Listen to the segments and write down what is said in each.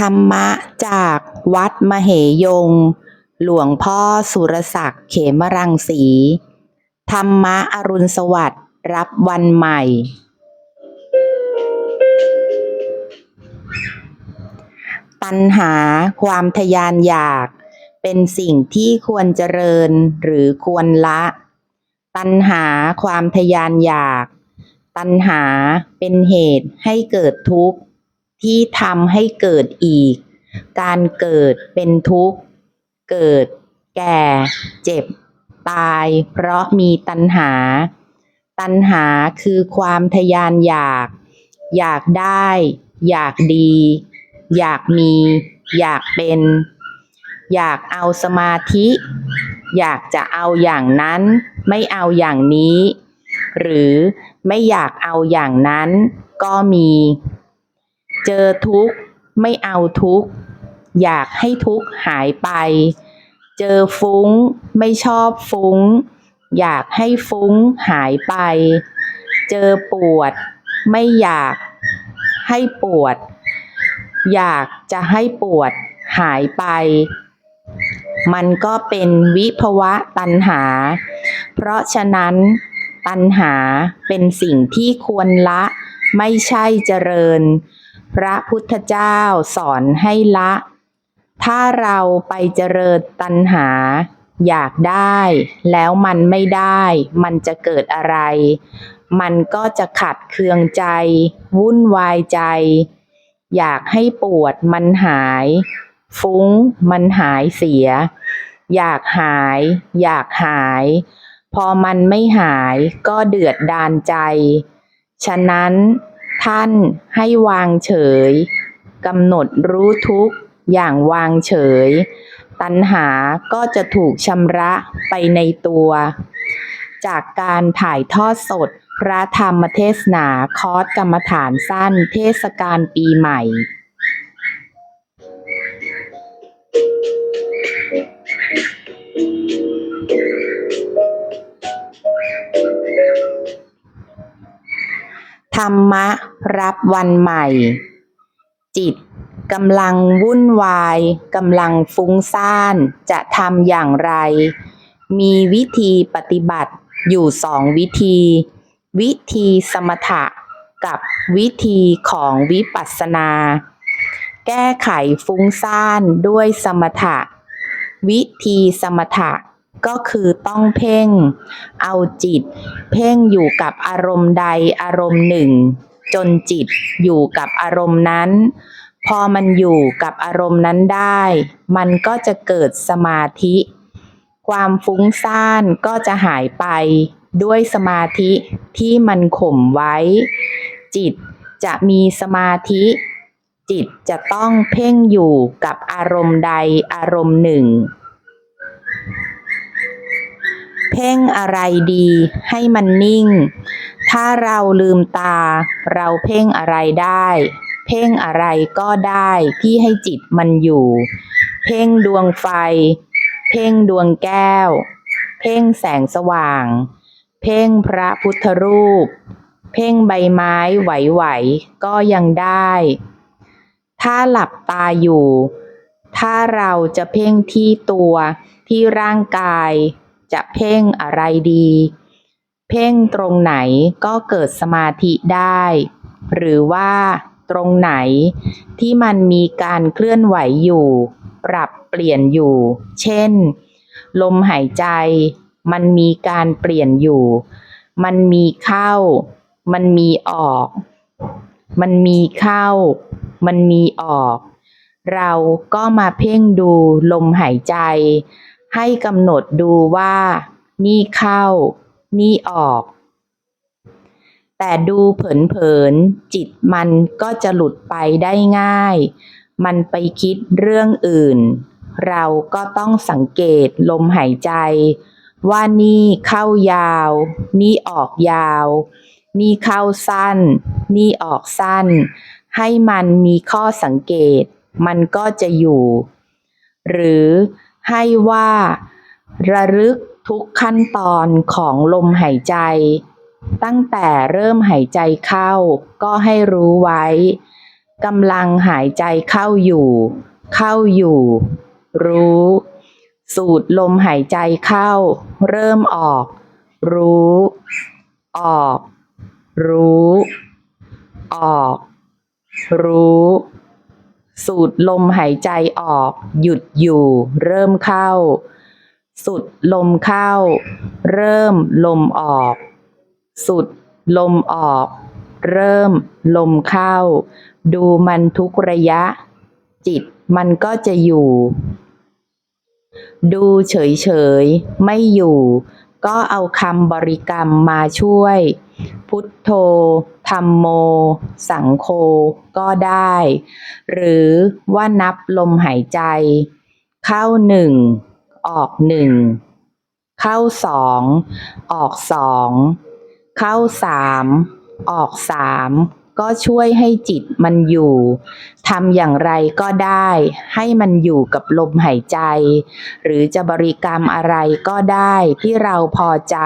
ธรรมะจากวัดมเหยง หลวงพ่อสุรศักดิ์เขมรังสี ธรรมะอรุณสวัสดิ์รับวันใหม่ ตัณหาความทยานอยาก เป็นสิ่งที่ควรเจริญหรือควรละ ตัณหาความทยานอยาก ตัณหาเป็นเหตุให้เกิดทุกข์ ที่ทำให้เกิดอีก การเกิดเป็นทุกข์ เกิด แก่ เจ็บ ตาย เพราะมีตัณหา ตัณหาคือความทยานอยาก อยากได้ อยากดี อยากมี อยากเป็น อยากเอาสมาธิ อยากจะเอาอย่างนั้น ไม่เอาอย่างนี้ หรือไม่อยากเอาอย่างนั้นก็มี เจอทุกข์ไม่เอาทุกข์อยากให้ทุกข์หายไป เจอฟุ้ง ไม่ชอบฟุ้ง อยากให้ฟุ้งหายไป เจอปวด ไม่อยากให้ปวด อยากจะให้ปวดหายไป มันก็เป็นวิภวะตัณหา เพราะฉะนั้นตัณหาเป็นสิ่งที่ควรละไม่ใช่เจริญ พระพุทธเจ้าสอนให้ละ ถ้าเราไปเจริญตัณหา อยากได้แล้วมันไม่ได้ มันจะเกิดอะไร มันก็จะขัดเคืองใจ วุ่นวายใจ อยากให้ปวดมันหาย ฟุ้งมันหายเสีย อยากหาย อยากหาย พอมันไม่หายก็เดือดดานใจ ฉะนั้น ท่านให้วางเฉยกำหนดรู้ทุกอย่างวางเฉย ตัณหาก็จะถูกชำระไปในตัว จากการถ่ายทอดสดพระธรรมเทศนาคอร์สกรรมฐานสั้นเทศกาลปีใหม่ ธรรมะ รับวันใหม่ จิตกำลังวุ่นวายกำลังฟุ้งซ่านจะทำอย่างไร มีวิธีปฏิบัติอยู่สองวิธี วิธีสมถะกับวิธีของวิปัสสนา แก้ไขฟุ้งซ่านด้วยสมถะ วิธีสมถะก็คือต้องเพ่ง เอาจิต เพ่งอยู่กับอารมณ์ใดอารมณ์หนึ่ง จนจิตอยู่กับอารมณ์นั้น พอมันอยู่กับอารมณ์นั้นได้ มันก็จะเกิดสมาธิ ความฟุ้งซ่านก็จะหายไปด้วยสมาธิที่มันข่มไว้ จิตจะมีสมาธิ จิตจะต้องเพ่งอยู่กับอารมณ์ใดอารมณ์หนึ่ง เพ่งอะไรดีให้มันนิ่ง ถ้าเราลืมตา เราเพ่งอะไรได้ เพ่งอะไรก็ได้ที่ให้จิตมันอยู่ เพ่งดวงไฟ เพ่งดวงแก้ว เพ่งแสงสว่าง เพ่งพระพุทธรูป เพ่งใบไม้ไหวๆก็ยังได้ ถ้าหลับตาอยู่ ถ้าเราจะเพ่งที่ตัวที่ร่างกาย จะเพ่งอะไรดี เพ่งตรงไหนก็เกิดสมาธิได้ หรือว่าตรงไหนที่มันมีการเคลื่อนไหวอยู่ ปรับเปลี่ยนอยู่ เช่น ลมหายใจ มันมีการเปลี่ยนอยู่ มันมีเข้า มันมีออก มันมีเข้า มันมีออก เราก็มาเพ่งดูลมหายใจ ให้กำหนดดูว่า นี่เข้า นี่ออก แต่ดูเผินๆ จิตมันก็จะหลุดไปได้ง่าย มันไปคิดเรื่องอื่น เราก็ต้องสังเกตลมหายใจ ว่านี่เข้ายาว นี่ออกยาว นี่เข้าสั้น นี่ออกสั้น ให้มันมีข้อสังเกต มันก็จะอยู่ หรือให้ว่าระลึก ทุกขั้นตอนของลมหายใจ ตั้งแต่เริ่มหายใจเข้า ก็ให้รู้ไว้กำลังหายใจเข้าอยู่ เข้าอยู่ รู้ สูดลมหายใจเข้า เริ่มออก รู้ ออก รู้ ออก รู้ สูดลมหายใจออก หยุดอยู่ เริ่มเข้า สุดลมเข้า เริ่มลมออก สุดลมออก เริ่มลมเข้า ดูมันทุกระยะ จิตมันก็จะอยู่ ดูเฉยๆ ไม่อยู่ ก็เอาคำบริกรรมมาช่วย พุทโธธรรมโม สังโฆก็ได้ หรือว่านับลมหายใจ เข้าหนึ่ง ออกหนึ่งเข้าสองออกสองเข้าสามออกสามก็ช่วยให้จิตมันอยู่ทำอย่างไรก็ได้ ให้มันอยู่กับลมหายใจ หรือจะบริกรรมอะไรก็ได้ที่เราพอใจ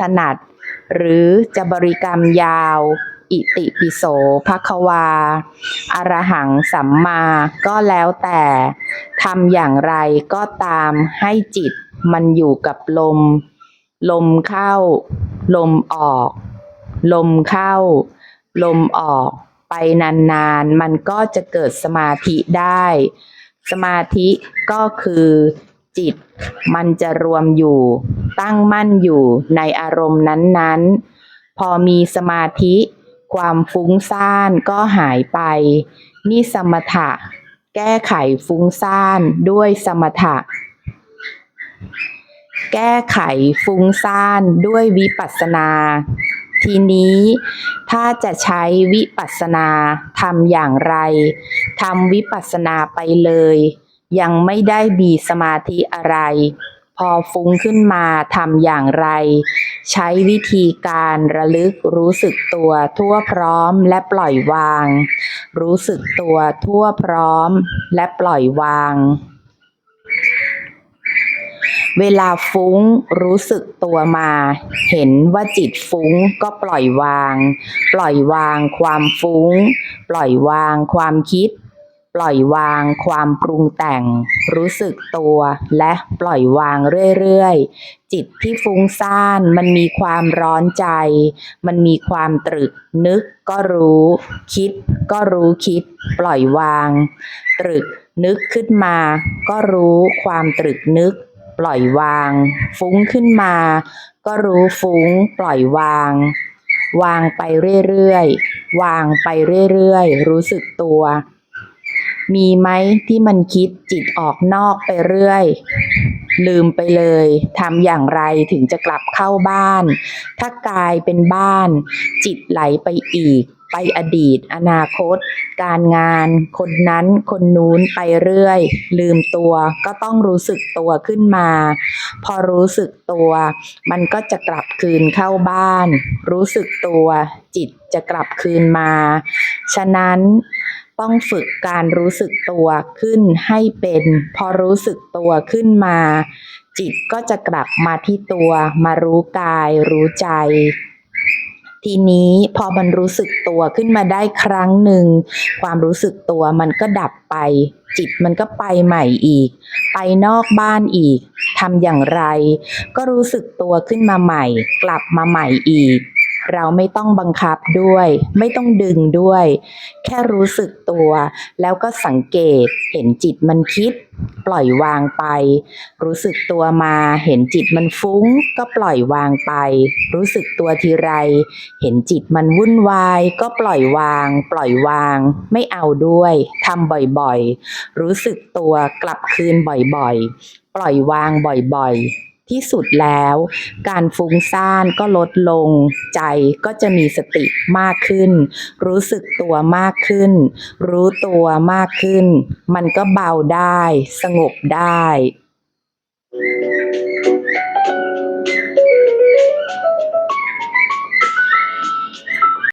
ถนัด หรือจะบริกรรมยาว อิติปิโสภควา อรหังสัมมา ก็แล้วแต่ทำอย่างไรก็ตามให้จิตมันอยู่กับลม ลมเข้า ลมออก ลมเข้า ลมออกไปนานๆ มันก็จะเกิดสมาธิได้ สมาธิก็คือจิตมันจะรวมอยู่ ตั้งมั่นอยู่ในอารมณ์นั้นๆ พอมีสมาธิ ความฟุ้งซ่านก็หายไป นี่สมถะ แก้ไขฟุ้งซ่านด้วยสมถะ แก้ไขฟุ้งซ่านด้วยวิปัสสนา ทีนี้ถ้าจะใช้วิปัสสนาทำอย่างไรทำวิปัสสนาไปเลย ยังไม่ได้มีสมาธิอะไร อฟุ้งขึ้นมาทำอย่างไร ใช้วิธีการระลึกรู้สึกตัวทั่วพร้อมและปล่อยวาง รู้สึกตัวทั่วพร้อมและปล่อยวาง เวลาฟุ้งรู้สึกตัวมา เห็นว่าจิตฟุ้งก็ปล่อยวาง ปล่อยวางความฟุ้ง ปล่อยวางความคิด ปล่อยวางความปรุงแต่ง รู้สึกตัวและปล่อยวางเรื่อยๆ จิตที่ฟุ้งซ่าน มันมีความร้อนใจ มันมีความตรึกนึกก็รู้ คิดก็รู้คิด ปล่อยวาง ตรึกนึกขึ้นมา ก็รู้ความตรึกนึก ปล่อยวาง ฟุ้งขึ้นมา ก็รู้ฟุ้ง ปล่อยวาง วางไปเรื่อยๆ วางไปเรื่อยๆ รู้สึกตัว มีไหมที่มันคิดจิตออกนอกไปเรื่อย ลืมไปเลยทำอย่างไรถึงจะกลับเข้าบ้าน ถ้ากายเป็นบ้าน จิตไหลไปอีก ไปอดีต อนาคต การงาน คนนั้นคนนู้นไปเรื่อย ลืมตัวก็ต้องรู้สึกตัวขึ้นมา พอรู้สึกตัว มันก็จะกลับคืนเข้าบ้าน รู้สึกตัว จิตจะกลับคืนมา ฉะนั้น ต้องฝึกการรู้สึกตัวขึ้นให้เป็น พอรู้สึกตัวขึ้นมา จิตก็จะกลับมาที่ตัวมารู้กายรู้ใจ ทีนี้พอมันรู้สึกตัวขึ้นมาได้ครั้งหนึ่ง ความรู้สึกตัวมันก็ดับไป จิตมันก็ไปใหม่อีก ไปนอกบ้านอีกทำอย่างไร ก็รู้สึกตัวขึ้นมาใหม่ กลับมาใหม่อีก เราไม่ต้องบังคับด้วย ไม่ต้องดึงด้วย แค่รู้สึกตัว แล้วก็สังเกตเห็นจิตมันคิด ปล่อยวางไป รู้สึกตัวมาเห็นจิตมันฟุ้ง ก็ปล่อยวางไป รู้สึกตัวทีไร เห็นจิตมันวุ่นวาย ก็ปล่อยวาง ปล่อยวาง ไม่เอาด้วยทำบ่อยๆ รู้สึกตัวกลับคืนบ่อยๆ ปล่อยวางบ่อยๆ ที่สุดแล้ว การฟุ้งซ่านก็ลดลง ใจก็จะมีสติมากขึ้น รู้สึกตัวมากขึ้น รู้ตัวมากขึ้น มันก็เบาได้ สงบได้